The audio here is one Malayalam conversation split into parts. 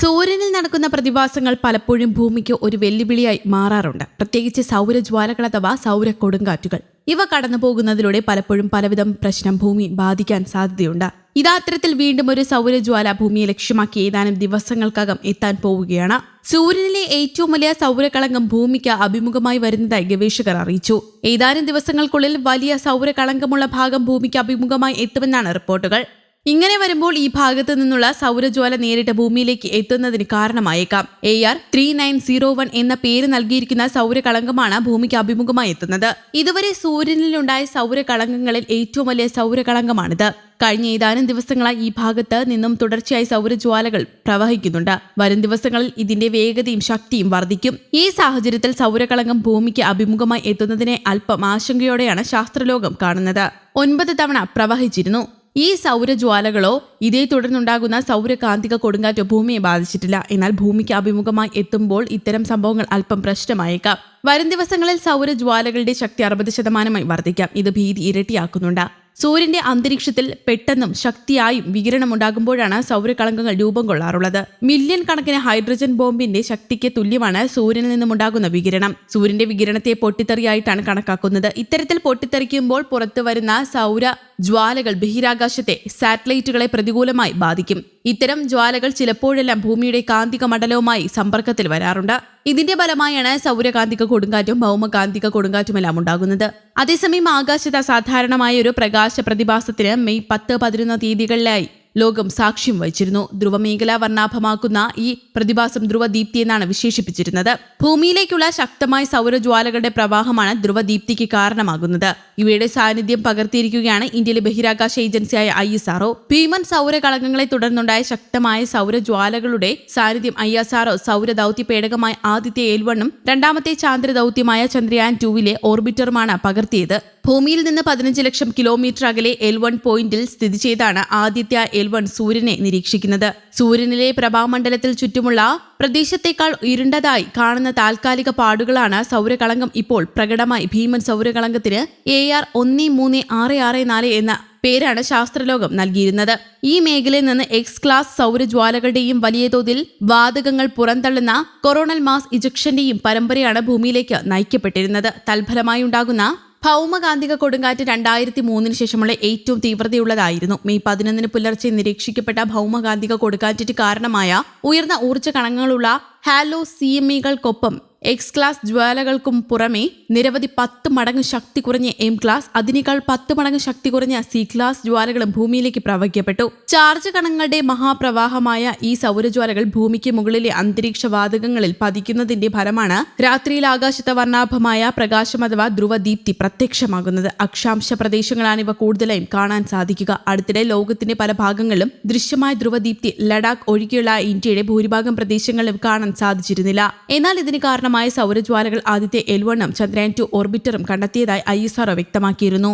സൂര്യനിൽ നടക്കുന്ന പ്രതിഭാസങ്ങൾ പലപ്പോഴും ഭൂമിക്ക് ഒരു വെല്ലുവിളിയായി മാറാറുണ്ട്. പ്രത്യേകിച്ച് സൗരജ്വാലകൾ അഥവാ സൗര കൊടുങ്കാറ്റുകൾ. ഇവ കടന്നു പോകുന്നതിലൂടെ പലപ്പോഴും പലവിധം പ്രശ്നം ഭൂമി ബാധിക്കാൻ സാധ്യതയുണ്ട്. ഇതാത്തരത്തിൽ വീണ്ടും ഒരു സൗരജ്വാല ഭൂമിയെ ലക്ഷ്യമാക്കി ഏതാനും ദിവസങ്ങൾക്കകം എത്താൻ പോവുകയാണ്. സൂര്യനിലെ ഏറ്റവും വലിയ സൗരകളങ്കം ഭൂമിക്ക് അഭിമുഖമായി വരുന്നതായി ഗവേഷകർ അറിയിച്ചു. ഏതാനും ദിവസങ്ങൾക്കുള്ളിൽ വലിയ സൗരകളങ്കമുള്ള ഭാഗം ഭൂമിക്ക് അഭിമുഖമായി എത്തുമെന്നാണ് റിപ്പോർട്ടുകൾ. ഇങ്ങനെ വരുമ്പോൾ ഈ ഭാഗത്തു നിന്നുള്ള സൗരജ്വാല നേരിട്ട് ഭൂമിയിലേക്ക് എത്തുന്നതിന് കാരണമായേക്കാം. A R three nine zero one എന്ന പേര് നൽകിയിരിക്കുന്ന സൗരകളങ്കമാണ് ഭൂമിക്ക് അഭിമുഖമായി എത്തുന്നത്. ഇതുവരെ സൂര്യനിലുണ്ടായ സൗരകളങ്കങ്ങളിൽ ഏറ്റവും വലിയ സൗരകളങ്കമാണിത്. കഴിഞ്ഞ ഏതാനും ദിവസങ്ങളായി ഈ ഭാഗത്ത് നിന്നും തുടർച്ചയായി സൗരജ്വാലകൾ പ്രവഹിക്കുന്നുണ്ട്. വരും ദിവസങ്ങളിൽ ഇതിന്റെ വേഗതയും ശക്തിയും വർദ്ധിക്കും. ഈ സാഹചര്യത്തിൽ സൗരകളങ്കം ഭൂമിക്ക് അഭിമുഖമായി എത്തുന്നതിനെ അല്പം ആശങ്കയോടെയാണ് ശാസ്ത്രലോകം കാണുന്നത്. ഒൻപത് തവണ പ്രവഹിച്ചിരുന്നു. ഈ സൗരജ്വാലകളോ ഇതേ തുടർന്നുണ്ടാകുന്ന സൗരകാന്തിക കൊടുങ്കാറ്റോ ഭൂമിയെ ബാധിച്ചിട്ടില്ല. എന്നാൽ ഭൂമിക്ക് അഭിമുഖമായി എത്തുമ്പോൾ ഇത്തരം സംഭവങ്ങൾ അല്പം പ്രശ്നമായേക്കാം. വരും ദിവസങ്ങളിൽ സൗരജ്വാലകളുടെ ശക്തി അറുപത് ശതമാനമായി വർദ്ധിക്കാം. ഇത് ഭീതി ഇരട്ടിയാക്കുന്നുണ്ട്. സൂര്യന്റെ അന്തരീക്ഷത്തിൽ പെട്ടെന്നും ശക്തിയായും വികിരണമുണ്ടാകുമ്പോഴാണ് സൗരകളങ്കങ്ങൾ രൂപം കൊള്ളാറുള്ളത്. മില്യൺ കണക്കിന് ഹൈഡ്രജൻ ബോംബിന്റെ ശക്തിക്ക് തുല്യമാണ് സൂര്യനിൽ നിന്നുമുണ്ടാകുന്ന വികിരണം. സൂര്യന്റെ വികിരണത്തെ പൊട്ടിത്തെറിയായിട്ടാണ് കണക്കാക്കുന്നത്. ഇത്തരത്തിൽ പൊട്ടിത്തെറിക്കുമ്പോൾ പുറത്തു വരുന്ന സൗര ജ്വാലകൾ ബഹിരാകാശത്തെ സാറ്റലൈറ്റുകളെ പ്രതികൂലമായി ബാധിക്കും. ഇത്തരം ജ്വാലകൾ ചിലപ്പോഴെല്ലാം ഭൂമിയുടെ കാന്തിക മണ്ഡലവുമായി സമ്പർക്കത്തിൽ വരാറുണ്ട്. ഇതിന്റെ ഫലമായാണ് സൗരകാന്തിക കൊടുങ്കാറ്റും ഭൗമകാന്തിക കൊടുങ്കാറ്റുമെല്ലാം ഉണ്ടാകുന്നത്. അതേസമയം ആകാശത്ത് അസാധാരണമായ ഒരു പ്രകാശ പ്രതിഭാസത്തിന് മെയ് പത്ത് പതിനൊന്ന് തീയതികളിലായി ലോകം സാക്ഷ്യം വഹിച്ചിരുന്നു. ധ്രുവമേഖല വർണാഭമാക്കുന്ന ഈ പ്രതിഭാസം ധ്രുവദീപ്തി എന്നാണ് വിശേഷിപ്പിച്ചിരുന്നത്. ഭൂമിയിലേക്കുള്ള ശക്തമായ സൗരജ്വാലകളുടെ പ്രവാഹമാണ് ധ്രുവദീപ്തിക്ക് കാരണമാകുന്നത്. ഇവയുടെ സാന്നിധ്യം പകർത്തിയിരിക്കുകയാണ് ഇന്ത്യയിലെ ബഹിരാകാശ ഏജൻസിയായ ഐ എസ് ആർഒ ഭീമൻ സൗരകളങ്കങ്ങളെ തുടർന്നുണ്ടായ ശക്തമായ സൗരജ്വാലകളുടെ സാന്നിധ്യം ഐ എസ് ആർഒ സൗര ദൗത്യ പേടകമായ ആദ്യത്തെ ഏൽവണ്ണും രണ്ടാമത്തെ ചാന്ദ്ര ദൗത്യമായ ചന്ദ്രയാൻ ടൂവിലെ ഓർബിറ്ററുമാണ് പകർത്തിയത്. ഭൂമിയിൽ നിന്ന് പതിനഞ്ച് ലക്ഷം കിലോമീറ്റർ അകലെ എൽ വൺ പോയിന്റിൽ സ്ഥിതി ചെയ്താണ് ആദിത്യ എൽ വൺ സൂര്യനെ നിരീക്ഷിക്കുന്നത്. സൂര്യനിലെ പ്രഭാമണ്ഡലത്തിൽ ചുറ്റുമുള്ള പ്രദേശത്തേക്കാൾ ഇരുണ്ടതായി കാണുന്ന താൽക്കാലിക പാടുകളാണ് സൗരകളങ്കം ഇപ്പോൾ പ്രകടമായി. ഭീമൻ സൗരകളങ്കത്തിന് എ ആർ ഒന്ന് മൂന്ന് ആറ് ആറ് നാല് എന്ന പേരാണ് ശാസ്ത്രലോകം നൽകിയിരുന്നത്. ഈ മേഖലയിൽ നിന്ന് എക്സ് ക്ലാസ് സൗരജ്വാലകളുടെയും വലിയ തോതിൽ വാതകങ്ങൾ പുറന്തള്ളുന്ന കൊറോണൽ മാസ് ഇജക്ഷന്റെയും പരമ്പരയാണ് ഭൂമിയിലേക്ക് നയിക്കപ്പെട്ടിരുന്നത്. തൽഫലമായി ഉണ്ടാകുന്ന ഭൗമകാന്തിക കൊടുങ്കാറ്റ് രണ്ടായിരത്തി മൂന്നിന് ശേഷമുള്ള ഏറ്റവും തീവ്രതയുള്ളതായിരുന്നു. മെയ് പതിനൊന്നിന് പുലർച്ചെ നിരീക്ഷിക്കപ്പെട്ട ഭൗമകാന്തിക കൊടുങ്കാറ്റിന് കാരണമായ ഉയർന്ന ഊർജ കണങ്ങളുള്ള ഹാലോ സിഎംഇകൾക്കൊപ്പം എക്സ് ക്ലാസ് ജ്വാലകൾക്കും പുറമെ നിരവധി പത്ത് മടങ്ങ് ശക്തി കുറഞ്ഞ എം ക്ലാസ് അതിനേക്കാൾ പത്ത് മടങ്ങ് ശക്തി കുറഞ്ഞ സി ക്ലാസ് ജ്വാലകളും ഭൂമിയിലേക്ക് പ്രവഹിക്കപ്പെട്ടു. ചാർജ് കണങ്ങളുടെ മഹാപ്രവാഹമായ ഈ സൗരജ്വാലകൾ ഭൂമിക്ക് മുകളിലെ അന്തരീക്ഷ വാതകങ്ങളിൽ പതിക്കുന്നതിന്റെ ഫലമാണ് രാത്രിയിൽ ആകാശത്തെ വർണാഭമായ പ്രകാശം അഥവാ ധ്രുവദീപ്തി പ്രത്യക്ഷമാകുന്നത്. അക്ഷാംശ പ്രദേശങ്ങളാണ് ഇവ കൂടുതലായും കാണാൻ സാധിക്കുക. അടുത്തിടെ ലോകത്തിന്റെ പല ഭാഗങ്ങളിലും ദൃശ്യമായ ധ്രുവദീപ്തി ലഡാക്ക് ഒഴികെയുള്ള ഇന്ത്യയുടെ ഭൂരിഭാഗം പ്രദേശങ്ങളിലും കാണാൻ സാധിച്ചിരുന്നില്ല. എന്നാൽ ഇതിന് കാരണമായ സൗരജ്വാലകൾ ആദ്യത്തെ എൽവണ്ണം ചന്ദ്രയാൻ ടു ഓർബിറ്ററും കണ്ടെത്തിയതായി ഐ എസ് വ്യക്തമാക്കിയിരുന്നു.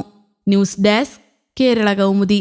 News desk Kerala Kaumudi.